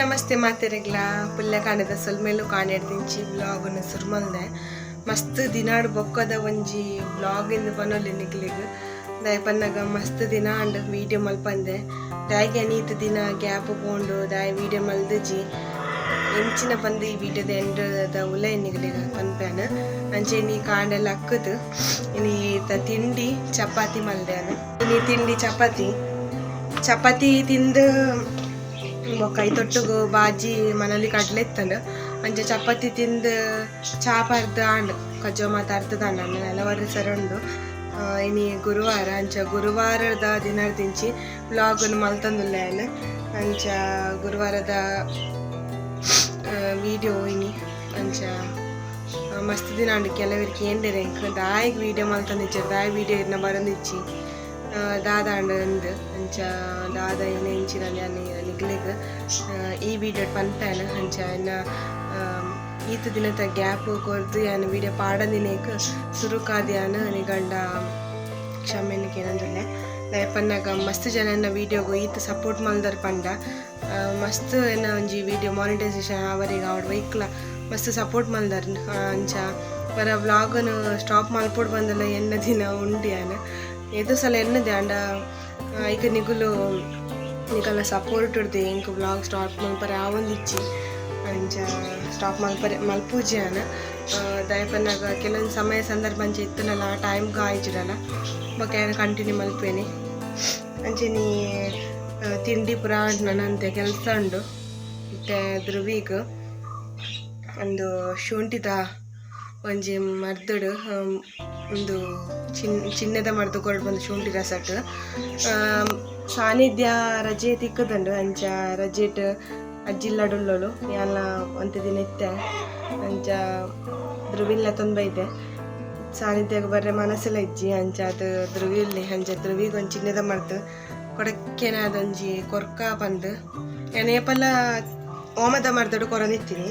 ನಮಸ್ತೆ ಮಾತೆರೆಗ್ಲ. ಪುಲ್ಯ ಕಾಣದ ಕಾಣಿರ್ತೀನಿ ಕಾಣಿಡ್ದಿಂಚಿ ಬ್ಲಾಗ್ನ ಸುರ್ಮಲ್ದೆ ಮಸ್ತ್ ದಿನಾಡ್ ಬೊಕ್ಕದ ಒಂಜಿ ಬ್ಲಾಗ್ ಇಂದ ಬನೋಲಿ ನಿಗ್ಲಿಗ್ ದಾಯ್ ಪನ್ನಗ ಮಸ್ತ್ ದಿನ ಅಂಡ್ ವೀಡಿಯೋ ಮಲ್ಪಂದೆ ದಾಯ್ಗೆ ಅನೀತ ದಿನ ಗ್ಯಾಪ್ ಪೋಂಡು ದಾಯ್ ವೀಡಿಯೋ ಮಲ್ದಜಿ. ಎಂಚಿನ ಬಂದು ಈ ವಿಡಿಯೋದ ಎಂಡದ ಉಲ ಎನ್ನಿಗಳಿಗೆ ಪನ್ಪ್ಯಾನ ಅಂಚೆ ನೀ ಕಾಂಡೆಲ್ಲ ಅಕ್ಕದು. ಇನಿ ತಿಂಡಿ ಚಪಾತಿ ಮಲ್ದೆ ಇನಿ ತಿಂಡಿ ಚಪಾತಿ. ಚಪಾತಿ ತಿಂದು ಕೈ ತೊಟ್ಟುಗು ಬಾಜಿ ಮನೇಲಿ ಕಡ್ಲೆ ಇತ್ತಂಡು ಅಂಚೆ ಚಪಾತಿ ತಿಂದು ಚಾ ಪರ್ದು ಆಂಡ್ ಕಜ್ಜೋ ಮಾತಾಡ್ತದ ನೆಲವರೆ ಸರ ಉಂಡು. ಇನಿ ಗುರುವಾರ, ಅಂಚ ಗುರುವಾರದ ದಿನ ತಿಂಚಿ ವ್ಲಾಗನ್ನು ಮಲ್ತಂದುಲ್ಲ ಅಂಚ ಗುರುವಾರದ ವಿಡಿಯೋ ಇನಿ. ಅಂಚ ಮಸ್ತ್ ದಿನ ಅಂಡ್ ಕೆಲವರಿಗೆ ಏಂಡೆರೆ ದಾಯಿಗೆ ವಿಡಿಯೋ ಮಲ್ತಂದಿಚ್ಚ. ದಾಯಿ ವಿಡಿಯೋ ಇರ್ನ ಬರಂದಿಚ್ಚಿ. ದಾದ ಅಂಡ್ ಅಂಚ ದಾದ ಏನ ಇಂಚಿನ ನಿಗ್ಲಿಗ್ ಈ ವಿಡಿಯೋ ಪನ್ಪೇನ ಅಂಚ ಇನ್ನ ಈತ ದಿನದ ಗ್ಯಾಪ್ ಕೊರ್ದು ಪಾಡ ವಿಡಿಯೋ ಪಾಡದಿನೇಕ್ ಸುರುಕಾದ್ಯಾನ ನಿಗಂಡ ಕ್ಷಮೆನಿಗೆ ಏನಂದ್ರೆ ಪನ್ನಾಗ ಮಸ್ತ್ ಜನ ವೀಡಿಯೋಗು ಈತ ಸಪೋರ್ಟ್ ಮಲ್ದರ್ ಪಂಡ. ಮಸ್ತ್ ಎನ್ನ ಒಂಜಿ ವಿಡಿಯೋ ಮಾನಿಟೈಸೇಷನ್ ಅವರಿಗೆ ಅವ್ರ ವೈಕ್ಲ ಮಸ್ತ್ ಸಪೋರ್ಟ್ ಮಲ್ದರ್ ಅಂಚ ಬರ ವ್ಲಾಗನ್ನು ಸ್ಟಾಪ್ ಮಲ್ಪೊಡ್ ಬಂದಲ್ಲ ಎನ್ನ ದಿನ ಉಂಡ್ಯಾನ ಎದು ಸಲ ಎನ್ನದೆ ಅಂಡ ಆ, ಈಗ ನಿಗುಲು ನಿಗಲ್ಲ ಸಪೋರ್ಟ್ ಇಡ್ದೆ ಇಂಕ ವ್ಲಾಗ್ ಸ್ಟಾಪ್ ಮಲ್ಪರೆ ಆ ಒಂದಿಚ್ಚಿ ಅಂಚ ಸ್ಟಾಪ್ ಮಲ್ಪರೆ ಮಲ್ಪೂಜಿ ಅನ ದಯಪನ್ನಾಗ ಕೆಲವೊಂದು ಸಮಯ ಸಂದರ್ಭ ಅಂಚೆ ಇತ್ತನಲ್ಲ ಆ ಟೈಮ್ಗೆ ಆಯ್ಜಿರಲ್ಲ ಬೊಕ್ಕ ಕಂಟಿನ್ಯೂ ಮಲ್ಪೇನಿ ಅಂಚೆ ನೀ ಆ, ತಿಂಡಿ ಪುರ ನನ್ನಂತೆ ಕೆಲಸ ಉಂಡು ಮತ್ತೆ ಧ್ರುವೀಗ್ ಒಂದು ಶುಂಠಿದ ಒಂಜಿ ಮರ್ದುಡು ಒಂದು ಚಿನ್, ಚಿನ್ನದ ಮರ್ದು ಕೊರಡು ಬಂದು ಶುಂಠಿ ರಸಟ್ ಸಾನ್ನಿಧ್ಯ ರಜೆ ತಿಕ್ಕದಂಡು ಅಂಚ ರಜೆಟ್ ಅಜ್ಜಿಲ್ಲಡುಳ್ಳೋಳು ಯಾಲ ಒಂದು ದಿನ ಇತ್ತೆ, ಅಂಚ ಧ್ರುವಿಲ್ಲ ತೊಂದೈತೆ ಸಾನ್ನಿಧ್ಯಕ್ಕೆ ಬರ್ರೆ ಮನಸ್ಸೆಲ್ಲ ಇಜ್ಜಿ, ಅಂಚ ಅದು ಧ್ರುವಿಲ್ಲಿ ಅಂಚ ಧ್ರುವಿಗೆ ಒಂದು ಚಿನ್ನದ ಮರ್ದು ಕೊಡಕ್ಕೇನ ಅದೊಂಜಿ ಕೊರ್ಕ ಬಂದು. ಏನೇಪಲ್ಲ ಓಮದ ಮರ್ದಡು ಕೊರನಿತ್ತೀನಿ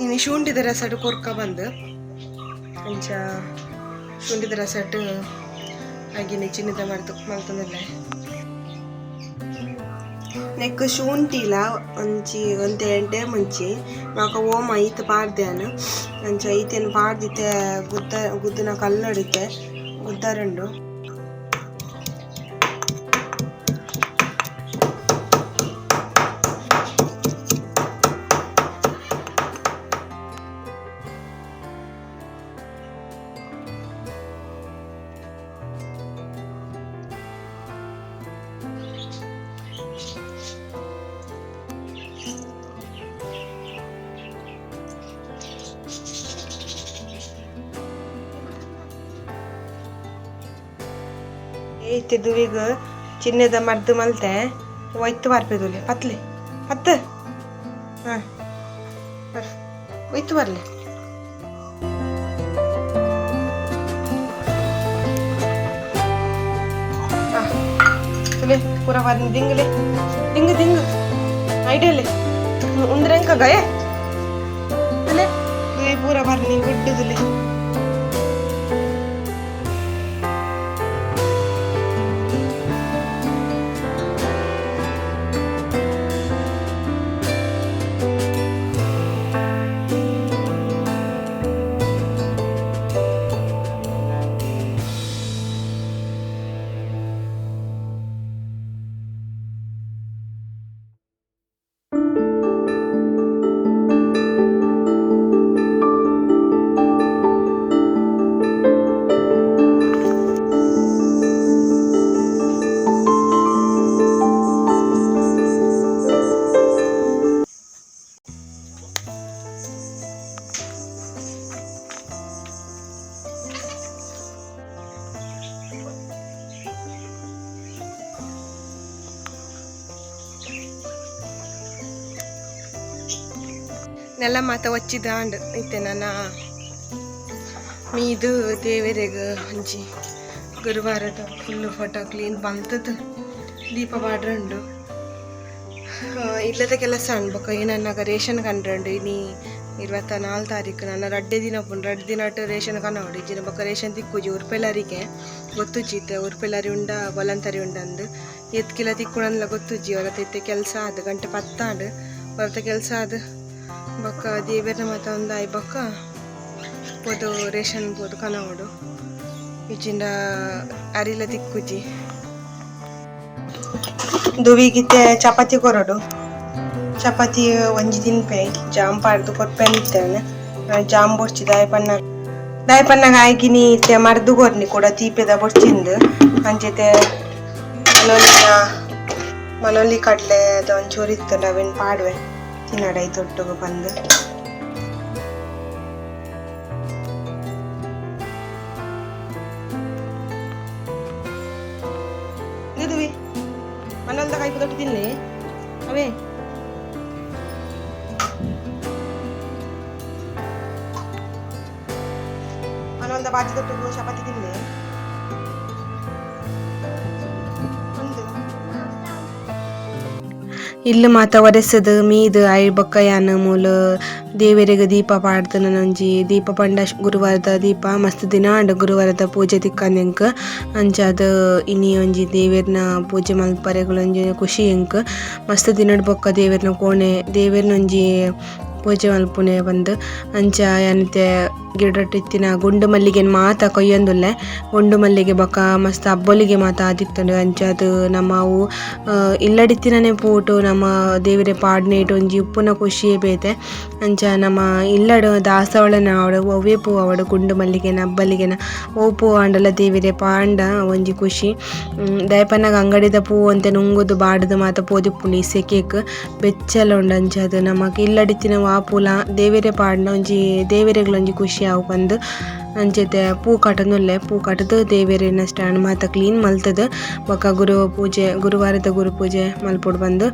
ಇನ್ನು ಶುಂಠಿದ ರಸಟ್ ಕೊರ್ಕ ಬಂದು ಅಂಚ ಶುಂಠಿದ ರಸಟ್ ಹಾಗೆ ಚಿನ್ನದ ಮಾಡ್ತು ಮಾಡ್ತಂದಿಲ್ಲ ನೆಕ್ ಶುಂಠಿಲ ಒಂಚಿ ಒಂತೆ ಎಂಟೆ ಮುಂಚಿ ಮಾಕ ಓಮ ಈತ ಪಾಡ್ದ್ಯಾನು ಅಂಚ ಈತೇನು ಪಾಡ್ದಿತ್ತೆ ಗುದ್ದ ಗುದ್ದನ ಕಲ್ಲಡಿತೆ ಗುದ್ದರಂಡು ಏತಿದ್ದುವೀಗ ಚಿನ್ನದ ಮರ್ದು ಮಲ್ತೆ. ಒಯ್ತು ಬರ್ಪೇದುಲೆ ಪತ್ಲೆ. ಪತ್ತು. ಹಾಂ. ಒಯ್ತು ಬರ್ಲೆ ಪೂರ ಬರ್ನಿ ದಿಂಗ್ಲೆ ದಿಂಗ್ ದಿಂಗ್. ಐಡಿಯಲೆ ಉಂದ್ರೆಂಕ ಗಯ ತುಲೆ ತುಲೆ ಪೂರ ಬರ್ನಿ ಗುಡ್ಡದುಲೆ ನೆಲ ಅಂಡ್ ಐತೆ ನನ್ನ ಮೀದು ದೇವರಿಗ ಒಂಜಿ ಗುರುವಾರದ ಫುಲ್ಲು ಫೋಟೋ ಕ್ಲೀನ್ ಬಂತದ್ದು ದೀಪ ಬಾಡ್ರಂಡು. ಇಲ್ಲದ ಕೆಲಸ ಅನ್ಬೇಕು. ಏನನ್ನಾಗ ರೇಷನ್ ಕಂಡ್ರಂಡು. ಇನಿ ಇರುವತ್ತ ನಾಲ್ಕು ತಾರೀಕು ನನ್ನ ರಡ್ಡೆ ದಿನ ಪುಂಡು ರಡ್ಡೆ ದಿನ ಅಟ್ಟು ರೇಷನ್ ಕನ್ನೋಡು ಜಿನ ಬೊಕ್ಕ ರೇಷನ್ ತಿಕ್ಕುಜಿ. ಉರ್ಪೆಲ್ಲರಿಗೆ ಗೊತ್ತುಜ್ಜಿತ್ತೆ. ಉರ್ಪೆಲ್ಲರಿ ಉಂಡ ಬಲಂತರಿ ಉಂಡಂದು. ಎತ್ಕಿಲ ತಿಕ್ಕುಣಂದ್ಲ ಗೊತ್ತುಜ್ಜಿ. ಹೊರತ ಇತ್ತೆ ಕೆಲಸ ಅದು ಗಂಟೆ ಪತ್ತಾಡು. ಹೊರತ ಕೆಲಸ ಆದ. ಬೊಕ್ಕ ದೇವೇರ್ನ ಮಾತ ಒಂದು ಆಯ್ ಬೊಕ್ಕ ಪೋದು ರೇಷನ್ ಪೋದು ಕನವಡು ಇಜ್ಜಿಂಡ ಅರಿಲ ತಿಕ್ಕುಜಿ ದುವಿಗಿತ್ತೆ ಚಪಾತಿ ಕೊರಡು ಚಪಾತಿ ಒಂಜಿ ತಿನ್ಪೆ ಜಾಮ್ ಪಾಡ್ದು ಕೊರ್ಪೆ ನಿತ್ತೇನೆ ಜಾಮ್ ಬೊಡ್ಚಿ ದಾಯ ಪನ್ನ ದಾಯ ಪನ್ನಗ ಆಯ್ಕಿನಿ ಇತ್ತೆ, ಮರ್ದು ಕೊರ್ನಿ ಕೂಡ ತೀಪೆದ ಬೊಡ್ಚಿಂದು ಅಂಚೆತೆ ಮನೋಲಿನ ಮನೋಲಿ ಕಡಲೆ ಅದು ಒಂಚೂರು ಇತ್ತು ಅವೇನು ಪಾಡ್ವೆ. ತಿನ್ನಡೈ ತೊಟ್ಟುಗು ಬಂದು ಇದುವಿ ಮನೋಲ್ದ ಕೈ ತೊಟ್ಟು ತಿನ್ನಿ ಅವೇ ಮನೋಲ್ದ ಬಾಜಿ ತೊಟ್ಟು ಚಪಾತಿ ತಿನ್ನಿ ಇಲ್ಲು ಮಾತ ಒರೆಸದು ಮೀದು ಐ ಯಾನ ಮೂಲ ದೇವರಿಗೆ ದೀಪ ಪಾಡ್ತನ ನಂಜಿ ದೀಪ ಪಂಡ ಗುರುವಾರದ ದೀಪ ಮಸ್ತ್ ದಿನ ಅಂಡ್ ಗುರುವಾರದ ಪೂಜೆ ತಿಕ್ಕಂದೆಂಕ್ ಅದ ಇನಿ ಒಂಜಿ ದೇವೆರ್ನ ಪೂಜೆ ಮಲ್ಪರೆಗಳು ಒಂಜಿ ಖುಷಿ ಎಂಕ್ ಮಸ್ತ್ ದಿನಡ್ ಬೊಕ್ಕ ದೇವೆರ್ನ ಕೋಣೆ ದೇವೆರ್ನ ಒಂಜಿ ಪೂಜೆ ಮಲ್ಪುನೆ ಬಂದು ಅಂಚ ಏನತೆ ಗಿಡಟ್ ಇತ್ತಿನ ಗುಂಡು ಮಲ್ಲಿಗೆ ಮಾತ ಕೊಯ್ಯೊಂದುಲ್ಲೆ. ಗುಂಡು ಮಲ್ಲಿಗೆ ಬಕ ಮಸ್ತ್ ಅಬ್ಬೊಲಿಗೆ ಮಾತ ಆದಿತ್ತು ಅಂಚ ಅದು ನಮ್ಮ ಅವು ಇಲ್ಲಡಿತ್ತಿನೇ ಇಲ್ಲಡಿತ್ತಿನನೆ ಪೋಟು ನಮ್ಮ ಪಾಡ್ನೆ ಪಾಡ್ನೇಟ್ ಒಂಜಿ ಉಪ್ಪುನ ಖುಷಿಯೇ ಬೇತೆ. ಅಂಚ ನಮ್ಮ ಇಲ್ಲಡು ದಾಸವಾಳನ ಅವಡು ಒವ್ವೇ ಪೂ ಅವಡು ಗುಂಡು ಮಲ್ಲಿಗೆನ ಅಬ್ಬಲಿಗೆನ ಓ ಪೂ ಆಂಡಲ ದೇವಿರೆ ಪಾಂಡ ಒಂಜಿ ಖುಷಿ. ದಯಪನ್ನಾಗ ಅಂಗಡಿದ ಪೂ ಅಂತ ನುಂಗುದು ಬಾಡದು ಮಾತ ಪೋದಿಪ್ಪುಂಡು ಈ ಸೆಕೆಕ್. ಬೆಚ್ಚಲ ಉಂಡು ಅಂಚ ಅದು ನಮಕ್ ಇಲ್ಲಡಿತ್ತಿನ ವಾಪುಲ ದೇವೆರೆ ಪಾಡ್ನ ಒಂಜಿ ದೇವೆರೆಗ್ಲ ಒಂಜಿ ಖುಷಿ. ಅವು ಬಂದು ಅಂಚೆತೆ ಪೂ ಕಟನುಲ್ಲೆ ಪೂ ಕಟದು ದೇವೆರೆನ ಸ್ಟ್ಯಾಂಡ್ ಮಾತ ಕ್ಲೀನ್ ಮಲ್ತದು. ಬೊಕ ಗುರು ಪೂಜೆ, ಗುರುವಾರದ ಗುರು ಪೂಜೆ ಮಲ್ಪೊಡು ಬಂದು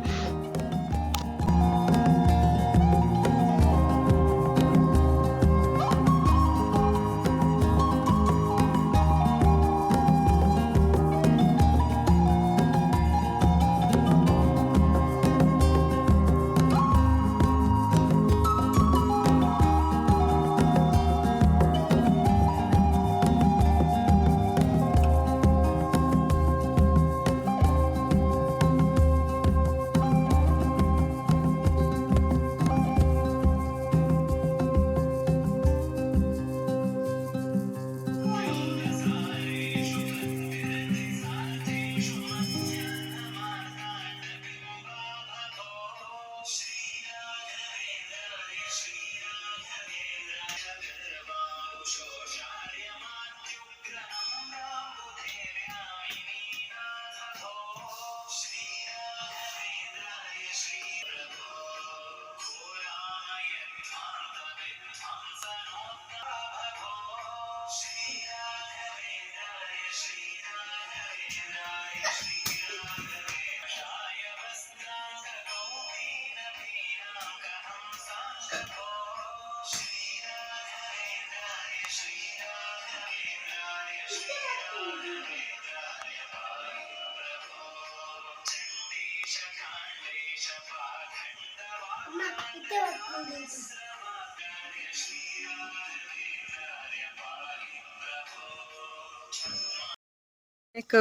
ಎಕ್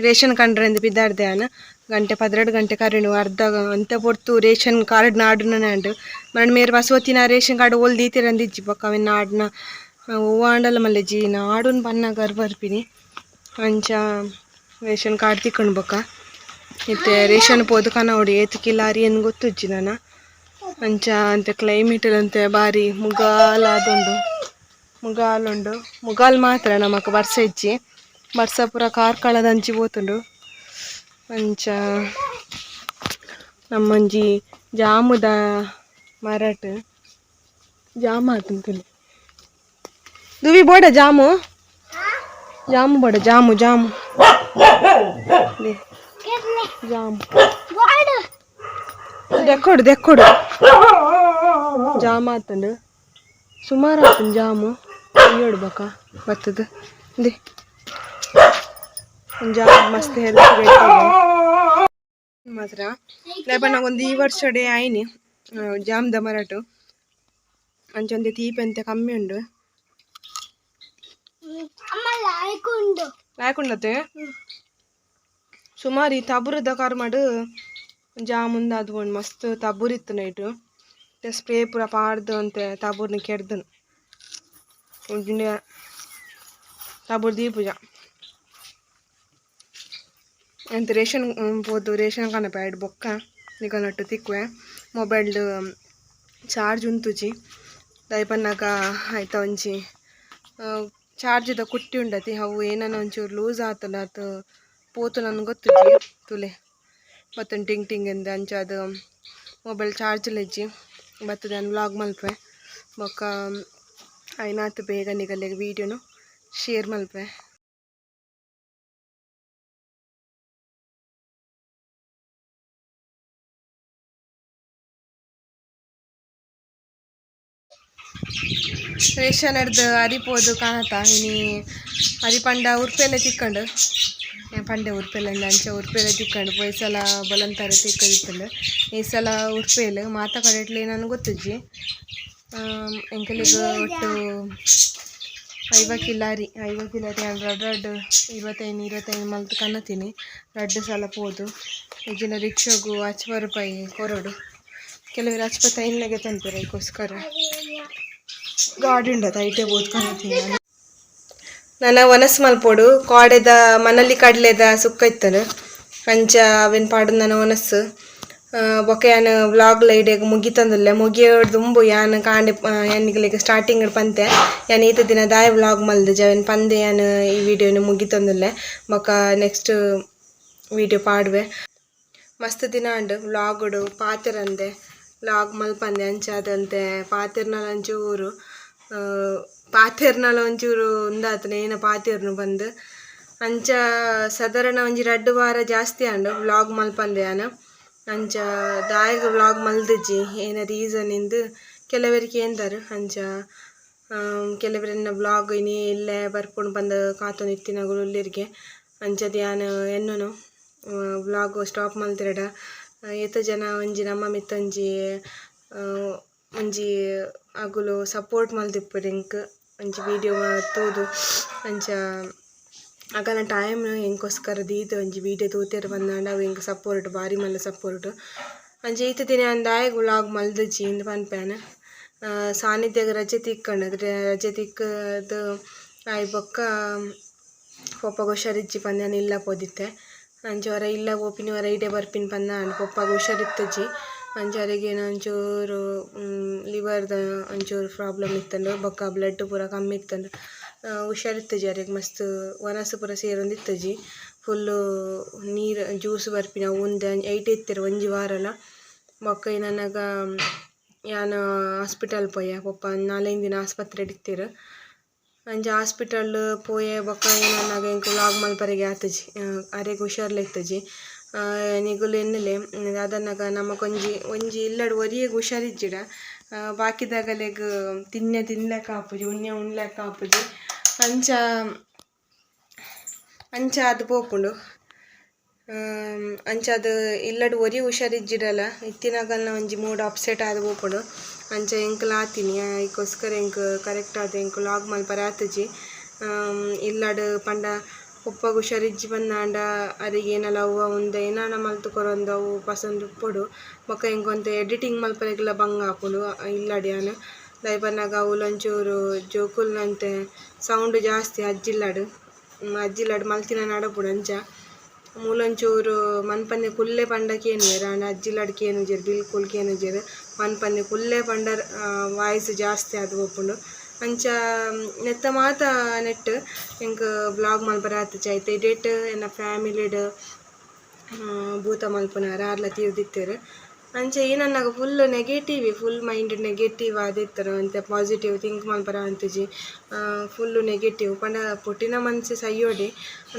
ರೇಷನ್ ಕಂಡ್ರೆ ಎಂದು ಬಿದ್ದಾಡ್ದೆ ಅನ ಗಂಟೆ ಪದ್ರೆಡು ಗಂಟೆ ಕರೆಂಡು ಅರ್ಧ ಅಂತೆ ಪೊರ್ತು ರೇಷನ್ ಕಾರ್ಡ್ ನಾಡುನ ಅಂಡು ಮರಣ ಮೇರೆ ಬಸವತ್ತಿನ ರೇಷನ್ ಕಾರ್ಡ್ ಓಲ್ ದೀತಿರ ಅಂದಿಜ್ಜಿ ಬೊಕ್ಕ ಅವಿನ ಆಡ್ನ ಹೂವಾಂಡಲ ಮಲ್ಲೆ ಜಿ ನಾಡುನ್ ಪನ್ನ ಗರ್ ಬರ್ಪಿನಿ ಅಂಚ ರೇಷನ್ ಕಾರ್ಡ್ ತಿಕ್ಕೊಂಡು ಬೊಕ್ಕ ಇತ್ತೆ ರೇಷನ್ ಪೋದು ಕನವಡಿ ಏತ್ ಕಿಲಾರಿ ಏನು ಗೊತ್ತುಜ್ಜಿ ನಾನು ಅಂಚ ಅಂತೆ ಕ್ಲೈಮೇಟ್ ಅಂತೆ ಬಾರಿ ಮುಗಾಲ್ ಆದುಂಡು ಮುಗಾಲ್ ಉಂಡು ಮುಗಾಲ್ ಮಾತ್ರ ನಮಕ್ ಬರ್ಸ ಇಜ್ಜಿ ಬರ್ಸ ಪೂರ ಕಾರ್ಕಳದ ಅಂಚಿ ಪೋತುಂಡು ಅಂಚ ನಮ್ಮೊಂಜಿ ಜಾಮುದ ಮರಟ್ ಜಾಮ ಆತುಂತುಲಿ ದುವಿ ಬೋಡ ಜಾಮು. ಜಾಮು ಬೋಡ ಜಾಮು ಜಾಮು. ದೇ, ಜಾಮು. ದೆಕ್ಕೊಡು ದೆಕ್ಕೊಡು. ಜಾಮ ಆತಂಡು. ಸುಮಾರು ಆತನ ಜಾಮು. ಅಯ್ಯೋಡು ಬಕ ಬತ್ತದ ದೇ ಜಾಮ್ ಮಸ್ತ್ ಹೆಲ್ತ್ ಮಾತ್ರ. ಲೇಬ ಒಂದು ಈ ವರ್ಷ ಡೇ ಆಯ್ನಿ. ಜಾಮ್ದ ಮರಟು ಅಂಚೊಂದೆ ತೀಪೆ ಅಂತೆ ಕಮ್ಮಿ ಉಂಡು ಲಾಯ್ಕೊಂಡತೆ ಸುಮಾರು ಈ ತಬುರದ ಕರ್ಮಡ್ ಜಾಮುಂದ ಅದು ಒಂದು ಮಸ್ತ್ ತಬುರಿತ್ತು ನೈಟು ಸ್ಪ್ರೇ ಪೂರ ಪಾಡ್ದು ಅಂತೆ ತಬುರ್ನ ಕೆಡ್ದನು ಉಂಡಿನ ತಬುರ್ ದೀಪುಜ ಅಂತ ರೇಷನ್ ಪೋದು ರೇಷನ್ ಕನ ಪ್ಯಾಡ್ ಬೊಕ್ಕ ನಿಗನಟ್ಟು ತಿಕ್ಕುವೆ ಮೊಬೈಲ್ ಚಾರ್ಜ್ ಉಂತುಜಿ ದಯಪನ್ನಾಗ ಐತ ಒಂಜಿ ಚಾರ್ಜ್ದ ಕುಟ್ಟಿ ಉಂಡತಿ. ಅವು ಏನನ ಒಂಚೂರು ಲೂಸ್ ಆತಲ್ಲ ಅದು ಪೋತು ನನಗೆ ಗೊತ್ತುಜಿ ತುಲೆ. ಬತ್ತನ್ ಟಿಂಗ್ ಟಿಂಗ್ ಎಂದು ಅಂಚ ಅದು ಮೊಬೈಲ್ ಚಾರ್ಜ್ ಲೆಜ್ಜಿ ಬತ್ತದ ನಾನು ವ್ಲಾಗ್ ಮಲ್ಪೆ. ಬೊಕ್ಕ ಐನಾತು ಬೇಗ ನಿಗಲ್ಲೆಗ್ ವೀಡಿಯೋನು ಶೇರ್ ಮಲ್ಪೆ. ರೇಷನ್ ಹಿಡ್ದು ಅರಿಪೋದು ಕಾಣತ ಇನಿ ಅರಿಪಂಡ ಉರ್ಪೆಲ್ಲ ತಿಕ್ಕೊಂಡು. ಪಂಡೆ ಉರ್ಪೆಲ್ಲ ಅಂಚೆ ಉರ್ಪೆಲ್ಲ ತಿಕ್ಕೊಂಡು. ಪೋಯ್ ಸಲ ಬಲಂತಾರೆ ತಿಕ್ಕದಿತ್ತಂಡು ಈ ಸಲ ಉರ್ಪೆಲ್ ಮಾತ ನನಗೆ ಗೊತ್ತಿಜ್ಜಿ. ಎಂಕಲಿಗೆ ಒಟ್ಟು ಐವ ಕಿಲಾರಿ ಐವ ಕಿಲಾರಿ ಅಂದ್ರೆ ರಡ್ ರಡ್ ಇವತ್ತೈದು ಇರುವತ್ತೈದು ಮಲ್ತು ಕನ್ನತೀನಿ. ರಡ್ಡು ಸಲ ಪೋದು. ಈಗಿನ ರಿಕ್ಷಾಗು ಹಚ್ಚುವ ರೂಪಾಯಿ ಕೊರಡು. ಕೆಲವರು ಹಚ್ಪತ್ತೈನ್ಲೆಗೆ ತಂತಾರೆ ಅದಕ್ಕೋಸ್ಕರ ಗಾಡಿ ಉಂಡದ ಐಟೆ ಬೋದು ಕನ್ನತೀನಿ ನಾನು. ನನ್ನ ಒನಸ್ ಮಲ್ಪೋಡು ಕಾಡೆದ ಮನಲ್ಲಿ ಕಡಲೆದ ಸುಕ್ಕ ಇತ್ತನು ಅಂಚ ಅವೆನ್ ಪಾಡು ನನ್ನ ಒನಸ್ ಬೊಕ ಯಾನ್ ವ್ಲಾಗ್ ಲೈಡೆಗ್ ಮುಗಿತಂದುಲ್ಲೆ ಮುಗಿ ದುಂಬು ಯಾನ್ ಕಾಂಡೆ ಯಾನಿಗ್ಲೆಗ್ ಸ್ಟಾರ್ಟಿಂಗ್ ಪಂತೆ ಯಾನ್ ಈತ ದಿನ ದಾಯ ವ್ಲಾಗ್ ಮಲ್ದು ಜವೆನ್ ಪಂದೆ ಯಾನ್ ಈ ವಿಡಿಯೋನ ಮುಗಿತಂದುಲ್ಲೆ ಬೊಕ ನೆಕ್ಸ್ಟ್ ವಿಡಿಯೋ ಪಾಡುವೆ. ಮಸ್ತ್ ದಿನ ಉಂಡು ವ್ಲಾಗುಡು ಪಾತಿರಂದೆ ವ್ಲಾಗ್ ಮಲ್ಪಂದೆ ಅಂಚಾದಂತೆ ಪಾತೆರ್ನಲ ಒಂಚೂರು ಆ, ಪಾತೆರ್ನಲ ಒಂಚೂರು ಉಂದಾತನ ಏನ ಪಾತೆರ್ನು ಬಂದು. ಅಂಚ ಸಾಧಾರಣ ಒಂಜಿ ರಡ್ಡು ವಾರ ಜಾಸ್ತಿ ಆಂಡು, ವ್ಲಾಗ್ ಅನ ಅಂಚ ದಾಯಗ ವ್ಲಾಗ್ ಮಲ್ದಿಜ್ಜಿ, ಏನ ರೀಸನ್ ಇಂದು ಕೆಲವರಿಗೆ ಎಂದರು. ಅಂಚ ಕೆಲವರನ್ನ ವ್ಲಾಗ್ ಇನ್ನೇ ಇಲ್ಲೇ ಬರ್ಪುಂಡು ಬಂದ ಕಾತೊಂದು ಇತ್ತಿನಗಳು ಉಲ್ಲಿರ್ಗೆ ಅಂಚದ ಯಾನು ಎನ್ನುನು ವ್ಲಾಗ್ ಸ್ಟಾಪ್ ಮಲ್ತಿರಡ. ಏತ ಜನ ಒಂಜಿ ನಮ್ಮ ಮಿತ್ತ ಒಂಜಿ ಅಗುಲು ಸಪೋರ್ಟ್ ಮಲ್ದಿಪ್ಪುಡು ಎಂಕ್ ಒಂಜಿ ವಿಡಿಯೋ ತೂದು, ಅಂಚ ಅಗಲ ಟೈಮ್ ಎಂಕೋಸ್ಕರ ದೀತೆ ಒಂಜಿ ವಿಡಿಯೋ ತೂತೆರ್ ಬಂದಾಂಡ ಅವು ಎಂಕ್ ಸಪೋರ್ಟ್ ಬಾರಿ ಮಲ್ಲ ಸಪೋರ್ಟ್ ಅಂಚ ಈತ ದಿನ ಅಂದಾಯ ವ್ಲಾಗ್ ಮಲ್ದಿಜ್ಜಿ ಇಂದು ಪನ್ಪೇನ ಸಾನ್ನಿಧ್ಯಗ ರಜೆ ತಿಕ್ಕಂಡು ರಜೆ ತಿಕ್ಕದು ಆಯ್ ಬೊಕ್ಕ ಪೊಪ್ಪಗ ಹುಷಾರಿಜ್ಜಿ ಪಂದ್ಯಾನ ಇಲ್ಲ ಪೋದಿತ್ತೆ. ಅಂಜಿ ಹೊರ ಇಲ್ಲ ಓಪಿನ ಹೊರ ಇಡೆ ಬರ್ಪಿನ ಪಂದ ಪೊಪ್ಪಗ ಹುಷಾರಿತ್ತಜ್ಜಿ. ಅಂಚ ಏನೋ ಒಂಚೂರು ಲಿವರ್ದ ಒಂಚೂರು ಪ್ರಾಬ್ಲಮ್ ಇತ್ತಂಡು ಬೊಕ್ಕ ಬ್ಲಡ್ ಪೂರ ಕಮ್ಮಿ ಇತ್ತಂಡು ಹುಷಾರಿತ್ತಜಿ ಅರೆಗ್ ಮಸ್ತ್ ವನಸ್ ಪೂರ ಸೇರೊಂದಿತ್ತಜಿ ಫುಲ್ಲು ನೀರು ಜ್ಯೂಸ್ ಬರ್ಪಿನ ಉಂದೆ ಏಟ್ ಇತ್ತೆರ್ ಒಂಜಿ ವಾರಲ ಬೊಕ್ಕ ನನಗ ಯಾನ್ ಹಾಸ್ಪಿಟಲ್ ಪೋಯ, ಪಪ್ಪ ನಾಲೈದು ದಿನ ಆಸ್ಪತ್ರೆಡ್ ಇತ್ತೆರ್ ಅಂಚ ಹಾಸ್ಪಿಟಲ್ ಪೋಯೆ ಬೊಕ್ಕ ಏನನ್ನಾಗ ಎಂಕ್ ಲಾಗ್ ಮಲ್ಪರೆಗೆ ಆತಜಿ ಅರೆಗ್ ಹುಷಾರ್ಲ ಇತ್ತಜಿ ನಿಗುಲು ಎನ್ನಲೆ ಅದನ್ನಾಗ ನಮಕೊಂಜಿ ಒಂಜಿ ಇಲ್ಲಡ್ ಒರಿಯೆಗ್ ಹುಷಾರಿಜ್ಜಿಡ. ಬಾಕಿದಾಗಲೆಗ್ ತಿನ್ನೆ ತಿನ್ಲೆಕ ಆಪುಜಿ ಉಣ್ಣೆ ಉಣ್ಲಕ್ಕ ಆಪುಜಿ ಅಂಚ ಅಂಚ ಅದು ಪೋಪುಂಡು. ಅಂಚ ಅದು ಇಲ್ಲಡ್ ಒರಿ ಹುಷಾರಿಜ್ಜಿಡಲ ಇತ್ತಿನಗಲ್ನ ಒಂಜಿ ಮೂಡ್ ಅಪ್ಸೆಟ್ ಆದ್ ಪೋಪುಂಡು. ಅಂಚ ಎಂಕ್ಲ ಲಾತೀನಿ ಅದಕ್ಕೋಸ್ಕರ ಎಂಕ್ ಕರೆಕ್ಟ್ ಆದ್ ಎಂಕ್ ಲಾಗ್ ಮಲ್ಪರೆ ಆತುಜಿ ಇಲ್ಲಡ್ ಪಂಡ ಉಪ್ಪಗ್ ಹುಷಾರಿಜ್ಜಿ ಬಂದಾಂಡ, ಅದಿಗೆ ಏನಲ ಅವ್ವ ಉಂದ ಏನಾನ ಮಲ್ತು ಕೊರೊಂದು ಅವು ಪಸಂದ್ ಉಪ್ಪುಡು ಬೊಕ ಇಂಕೊಂತ ಎಡಿಟಿಂಗ್ ಮಲ್ಪರೆಗ್ಲ ಬಂಗ ಹಾಕೊಂಡು ಇಲ್ಲಡ್ ಯಾನ್ ದಾಯ್ ಅವ್ಲು ಒಂಚೂರು ಜೋಕುಲ್ನಂತೆ ಸೌಂಡ್ ಜಾಸ್ತಿ ಅಜ್ಜಿಲ್ಲಾಡು ಅಜ್ಜಿಲ್ಲಾಡು ಮಲ್ತಿನ ನಡಪುಡು ಅಂಚ. ಮೂಲೊಂಚೂರು ಮನ್ಪಂದೆ ಕುಲ್ಲೆ ಪಂಡ ಕೇನುವೆರ್ ಆಂಡ ಅಜ್ಜಿಲಡ್ ಕೇನುಜೆರ್ ಬಿಲ್ಕುಲ್ ಕೇನುಜೆರ್ ಮನ್ಪನ್ನೆ ಕುಲ್ಲೆ ಪಂಡ ವಾಯ್ಸ್ ಜಾಸ್ತಿ ಅದು ಪೋಪುಂಡು ಅಂಚ ನೆತ್ತ ಮಾತ ನೆಟ್ ಎಂಕ್ ಬ್ಲಾಗ್ ಮಲ್ಪರ ಆತುಜಿ ಐತೆ ಇಡೇಟ್ ಎನ್ನ ಫ್ಯಾಮಿಲಿಡ್ ಭೂತ ಮಲ್ಪುನಾರ ರಾರ್ಲ ತೀರ್ದಿತ್ತೆರ್. ಅಂಚ ಏನನ್ನಾಗ full negative full mind negative ಆದಿತ್ತರ ಅಂತ ಪಾಸಿಟಿವ್ ಥಿಂಕ್ ಮಲ್ಪರ ಅಂತಿಜಿ ಫುಲ್ಲು ನೆಗೆಟಿವ್ ಪಂಡ ಪುಟ್ಟಿನ ಮನಸ್ಸು ಸಯ್ಯೋಡೆ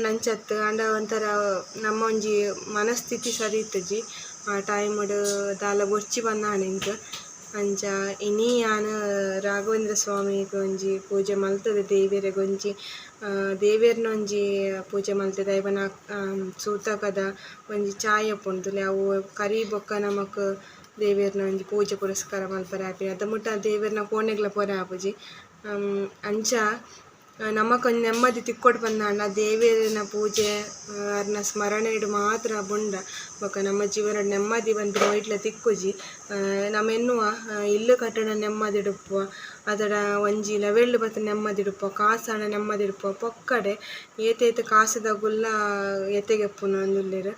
ನಂಚತ್, ಅಂಡ ಒಂಥರ ನಮ್ಮ ಒಂಜಿ ಮನಸ್ಥಿತಿ ಸರಿ ಇತ್ತಜಿ ಆ ಟೈಮ್ ದಾಲ ಬೊಚ್ಚಿ ಬಂದ ಎಂಕ್ ಅಂಚ ಇನಿ ಯಾನ್ ರಾಘವೇಂದ್ರ ಸ್ವಾಮಿಗ್ ಒಂಜಿ ಪೂಜೆ ಮಲ್ತದ ದೇವೆರೆಗ್ ಒಂಜಿ ಆ, ದೇವೆರ್ನ ಒಂಜಿ ಪೂಜೆ ಮಲ್ತದ ಐವನ ಸೂತಕದ ಒಂಜಿ ಚಾಯ್ ಉಪ್ಪುಂಡು ತುಲೆ ಅವು ಕರಿ ಬೊಕ್ಕ ನಮಕ್ ದೇವೆರ್ನ ಒಂಜಿ ಪೂಜೆ ಪುರಸ್ಕಾರ ಮಲ್ಪರೆ ಆಪಿನ ಅದ ಮುಟ್ಟ ದೇವೆರ್ನ ಕೋಣೆಗ್ಲ ಪೊರೆ ಆಪುಜಿ. ಅಂಚ ನಮಕೊಂಜಿ ನೆಮ್ಮದಿ ತಿಕ್ಕೊಟ್ಟು ಬಂದಾಂಡ ದೇವೇರಿನ ಪೂಜೆ ಅರ್ನ ಸ್ಮರಣೆ ಇಡು ಮಾತ್ರ ಬುಂಡ. ಬೊಕ ನಮ್ಮ ಜೀವನ ನೆಮ್ಮದಿ ಬಂದು ಇಟ್ಲ ತಿಕ್ಕುಜಿ. ನಮ್ಮ ಎನ್ನುವ ಇಲ್ಲು ಕಟ್ಟಡ ನೆಮ್ಮದಿ ಇಡುಪ್ಪುವ ಅದರ ಒಂಜಿ ಲೆವೆಲ್ ಬತ್ತ ನೆಮ್ಮದಿ ಇಡುಪ್ಪುವ ಕಾಸಣ ನೆಮ್ಮದಿ ಪೊಕ್ಕಡೆ ಏತೇತ ಕಾಸದ ಗುಲ್ಲ ಎತೆಗೆಪ್ಪುನ ಅಂದುಲ್ಲೆರ್.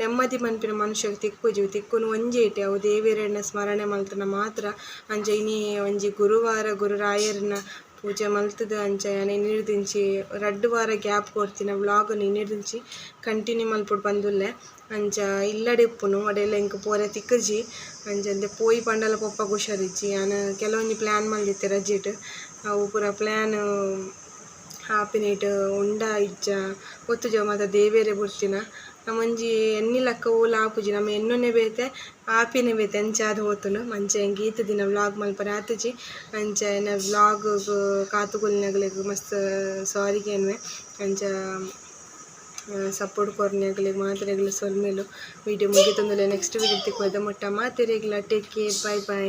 ನೆಮ್ಮದಿ ಮನ್ಪಿನ ಮನುಷ್ಯಗೆ ತಿಕ್ಕುಜಿ. ತಿಕ್ಕುನು ಒಂಜಿ ಇಟ್ಟೆ ಅವು ದೇವಿಯರನ್ನ ಸ್ಮರಣೆ ಮಲ್ತನ ಮಾತ್ರ. ಅಂಜ ಇನಿ ಒಂಜಿ ಗುರುವಾರ ಗುರುರಾಯರ್ನ ಪೂಜೆ ಮಲ್ತದ ಅಂಚ ನಿನಿರ್ದಿಂಚಿ ರಡ್ಡು ವಾರ ಗ್ಯಾಪ್ ಕೊರ್ತಿನ ವ್ಲಾಗ್ ನಿನಿರ್ದಿಂಚಿ ಕಂಟಿನ್ಯೂ ಮಲ್ಪೊಡು ಬಂದುಲ್ಲೆ. ಅಂಚ ಇಲ್ಲಡಿಪ್ಪುನು ಅಡೆಲ್ಲ ಎಂಕ್ ಪೋರೆ ತಿಕ್ಕುಜಿ. ಅಂಚಂದೆ ಪೋಯಿ ಪಂಡಲ ಪೊಪ್ಪ ಹುಷಾರಿಜ್ಜಿ ಆನ ಕೆಲವೊಂದು ಪ್ಲ್ಯಾನ್ ಮಲ್ದಿತ್ತೆ ರಜೆಟ್. ಅವು ಪೂರ ಪ್ಲ್ಯಾನ್ ಹಾಪಿನೇಟ್ ಉಂಡ ಇಜ್ಜ ಗೊತ್ತುಜ ಮಾತ ದೇವೇರೆ ಬುಡ್ತಿನ. ನಮ್ಮೊಂಜಿ ಎನ್ನಿ ಲಕ್ಕ ಓಲ್ ಆಪುಜಿ ನಮ್ಮ ಎನ್ನೊನೆ ಬೇತೆ, ಆಪಿನೆ ಬೇತೆ ಅಂಚಾದ್ ಹೋತುಂಡು ಮಂಚ ಎಂಕ್ ಈತ ದಿನ ವ್ಲಾಗ್ ಮಲ್ಪರೆ ಆತುಜಿ. ಅಂಚ ಎನ್ನ ವ್ಲಾಗ್ ಕಾತುಗುಲ್ನಗ್ಲೆಗ್ ಮಸ್ತ್ ಸಾರಿ ಕೇನ್ವೆ ಅಂಚ ಸಪೋರ್ಟ್ ಕೊರ್ನೆಗ್ಲಿಗ್ ಮಾತ್ರೆಗಳು ಸೊಲ್ಮೆಲು. ವಿಡಿಯೋ ಮುಗಿತಂದುಲೆ ನೆಕ್ಸ್ಟ್ ವಿಡಿಯೋ ತಿಕ್ಕೋದ ಮುಟ್ಟ. ಮಾತೆರೆಗ್ಲ ಟೇಕ್ ಕೇರ್ ಬಾಯ್ ಬೈ